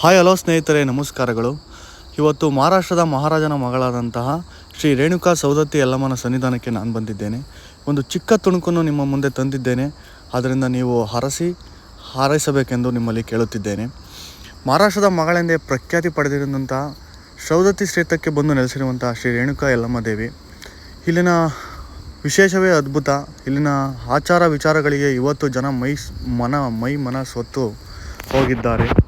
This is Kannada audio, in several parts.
ಹಾಯ್ ಹಲೋ ಸ್ನೇಹಿತರೆ, ನಮಸ್ಕಾರಗಳು. ಇವತ್ತು ಮಹಾರಾಷ್ಟ್ರದ ಮಹಾರಾಜನ ಮಗಳಾದಂತಹ ಶ್ರೀ ರೇಣುಕಾ ಸೌದತ್ತಿ ಯಲ್ಲಮ್ಮನ ಸನ್ನಿಧಾನಕ್ಕೆ ನಾನು ಬಂದಿದ್ದೇನೆ. ಒಂದು ಚಿಕ್ಕ ತುಣುಕನ್ನು ನಿಮ್ಮ ಮುಂದೆ ತಂದಿದ್ದೇನೆ. ಅದರಿಂದ ನೀವು ಹರಸಿ, ಹಾರೈಸಬೇಕೆಂದು ನಿಮ್ಮಲ್ಲಿ ಕೇಳುತ್ತಿದ್ದೇನೆ. ಮಹಾರಾಷ್ಟ್ರದ ಮಗಳೆಂದೇ ಪ್ರಖ್ಯಾತಿ ಪಡೆದಿರುವಂತಹ ಸೌದತ್ತಿ ಕ್ಷೇತ್ರಕ್ಕೆ ಬಂದು ನೆಲೆಸಿರುವಂತಹ ಶ್ರೀ ರೇಣುಕಾ ಯಲ್ಲಮ್ಮ ದೇವಿ. ಇಲ್ಲಿನ ವಿಶೇಷವೇ ಅದ್ಭುತ. ಇಲ್ಲಿನ ಆಚಾರ ವಿಚಾರಗಳಿಗೆ ಇವತ್ತು ಜನ ಮೈ, ಮನ ಮೈ, ಮನ ಸೊತ್ತು ಹೋಗಿದ್ದಾರೆ.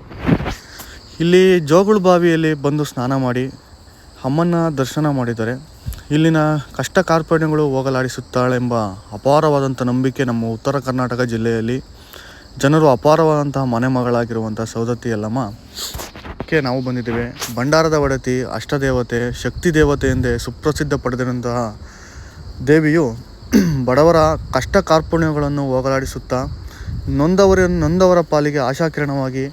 ಇಲ್ಲಿ ಜೋಗುಳ ಬಾವಿಯಲ್ಲಿ ಬಂದು ಸ್ನಾನ ಮಾಡಿ ಅಮ್ಮನ ದರ್ಶನ ಮಾಡಿದರೆ ಇಲ್ಲಿನ ಕಷ್ಟ ಕಾರ್ಪಣ್ಯಗಳು ಹೋಗಲಾಡಿಸುತ್ತಾಳೆಂಬ ಅಪಾರವಾದಂಥ ನಂಬಿಕೆ ನಮ್ಮ ಉತ್ತರ ಕರ್ನಾಟಕ ಜಿಲ್ಲೆಯಲ್ಲಿ. ಜನರು ಅಪಾರವಾದಂತಹ ಮನೆ ಮಗಳಾಗಿರುವಂಥ ಸೌದತ್ತಿ ಯಲ್ಲಮ್ಮಕ್ಕೆ ನಾವು ಬಂದಿದ್ದೇವೆ. ಭಂಡಾರದ ಒಡತಿ, ಅಷ್ಟದೇವತೆ, ಶಕ್ತಿ ದೇವತೆ ಎಂದೇ ಸುಪ್ರಸಿದ್ಧ ಪಡೆದಿರುವಂತಹ ದೇವಿಯು ಬಡವರ ಕಷ್ಟ ಕಾರ್ಪಣ್ಯಗಳನ್ನು ಹೋಗಲಾಡಿಸುತ್ತಾ, ನೊಂದವರ ನೊಂದವರ ಪಾಲಿಗೆ ಆಶಾಕಿರಣವಾಗಿ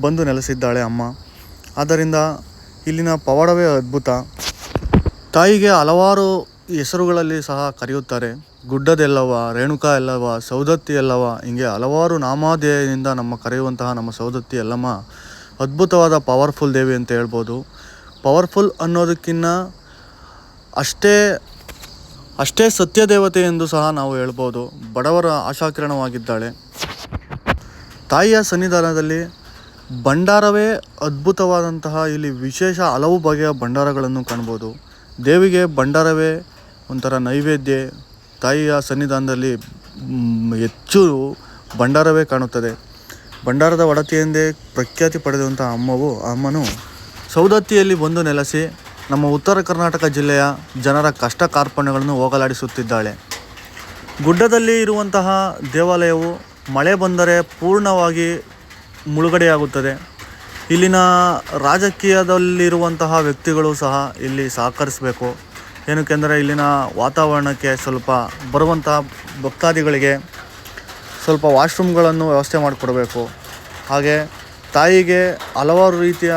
ಬಂದು ನೆಲೆಸಿದ್ದಾಳೆ ಅಮ್ಮ. ಆದ್ದರಿಂದ ಇಲ್ಲಿನ ಪವಾಡವೇ ಅದ್ಭುತ. ತಾಯಿಗೆ ಹಲವಾರು ಹೆಸರುಗಳಲ್ಲಿ ಸಹ ಕರೆಯುತ್ತಾರೆ. ಗುಡ್ಡದೆಲ್ಲವ ರೇಣುಕಾ ಎಲ್ಲವ ಸೌದತ್ತಿ ಎಲ್ಲವ ಹಿಂಗೆ ಹಲವಾರು ನಾಮಾಧೇಯದಿಂದ ನಮ್ಮ ಕರೆಯುವಂತಹ ನಮ್ಮ ಸೌದತ್ತಿ ಎಲ್ಲಮ್ಮ ಅದ್ಭುತವಾದ ಪವರ್ಫುಲ್ ದೇವಿ ಅಂತ ಹೇಳ್ಬೋದು. ಪವರ್ಫುಲ್ ಅನ್ನೋದಕ್ಕಿಂತ ಅಷ್ಟೇ ಅಷ್ಟೇ ಸತ್ಯ ದೇವತೆ ಎಂದು ಸಹ ನಾವು ಹೇಳ್ಬೋದು. ಬಡವರ ಆಶಾಕಿರಣವಾಗಿದ್ದಾಳೆ. ತಾಯಿಯ ಸನ್ನಿಧಾನದಲ್ಲಿ ಭಂಡಾರವೇ ಅದ್ಭುತವಾದಂತಹ ಇಲ್ಲಿ ವಿಶೇಷ ಹಲವು ಬಗೆಯ ಭಂಡಾರಗಳನ್ನು ಕಾಣ್ಬೋದು. ದೇವಿಗೆ ಭಂಡಾರವೇ ಒಂಥರ ನೈವೇದ್ಯ. ತಾಯಿಯ ಸನ್ನಿಧಾನದಲ್ಲಿ ಹೆಚ್ಚು ಭಂಡಾರವೇ ಕಾಣುತ್ತದೆ. ಭಂಡಾರದ ಒಡತಿಯೆಂದೇ ಪ್ರಖ್ಯಾತಿ ಪಡೆದಂಥ ಅಮ್ಮವು, ಅಮ್ಮನು ಸೌದತ್ತಿಯಲ್ಲಿ ಬಂದು ನೆಲೆಸಿ ನಮ್ಮ ಉತ್ತರ ಕರ್ನಾಟಕ ಜಿಲ್ಲೆಯ ಜನರ ಕಷ್ಟ ಕಾರ್ಪಣ್ಯಗಳನ್ನು ಹೋಗಲಾಡಿಸುತ್ತಿದ್ದಾಳೆ. ಗುಡ್ಡದಲ್ಲಿ ಇರುವಂತಹ ದೇವಾಲಯವು ಮಳೆ ಬಂದರೆ ಪೂರ್ಣವಾಗಿ ಮುಳುಗಡೆಯಾಗುತ್ತದೆ. ಇಲ್ಲಿನ ರಾಜಕೀಯದಲ್ಲಿರುವಂತಹ ವ್ಯಕ್ತಿಗಳು ಸಹ ಇಲ್ಲಿ ಸಹಕರಿಸಬೇಕು. ಏನಕ್ಕೆಂದರೆ ಇಲ್ಲಿನ ವಾತಾವರಣಕ್ಕೆ ಸ್ವಲ್ಪ ಬರುವಂತಹ ಭಕ್ತಾದಿಗಳಿಗೆ ಸ್ವಲ್ಪ ವಾಶ್ರೂಮ್ಗಳನ್ನು ವ್ಯವಸ್ಥೆ ಮಾಡಿಕೊಡಬೇಕು. ಹಾಗೆ ತಾಯಿಗೆ ಹಲವಾರು ರೀತಿಯ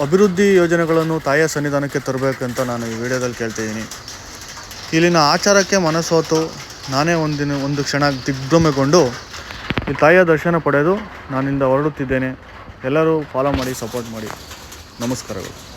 ಅಭಿವೃದ್ಧಿ ಯೋಜನೆಗಳನ್ನು ತಾಯಿಯ ಸನ್ನಿಧಾನಕ್ಕೆ ತರಬೇಕು ಅಂತ ನಾನು ಈ ವಿಡಿಯೋದಲ್ಲಿ ಕೇಳ್ತಿದ್ದೀನಿ. ಇಲ್ಲಿನ ಆಚಾರಕ್ಕೆ ಮನಸ್ಸೋತು ನಾನೇ ಒಂದಿನ ಒಂದು ಕ್ಷಣ ದಿಗ್ಭ್ರಮೆಗೊಂಡು ಈ ತಾಯಿಯ ದರ್ಶನ ಪಡೆದು ನಾನಿಂದ ಹೊರಡುತ್ತಿದ್ದೇನೆ. ಎಲ್ಲರೂ ಫಾಲೋ ಮಾಡಿ ಸಪೋರ್ಟ್ ಮಾಡಿ. ನಮಸ್ಕಾರಗಳು.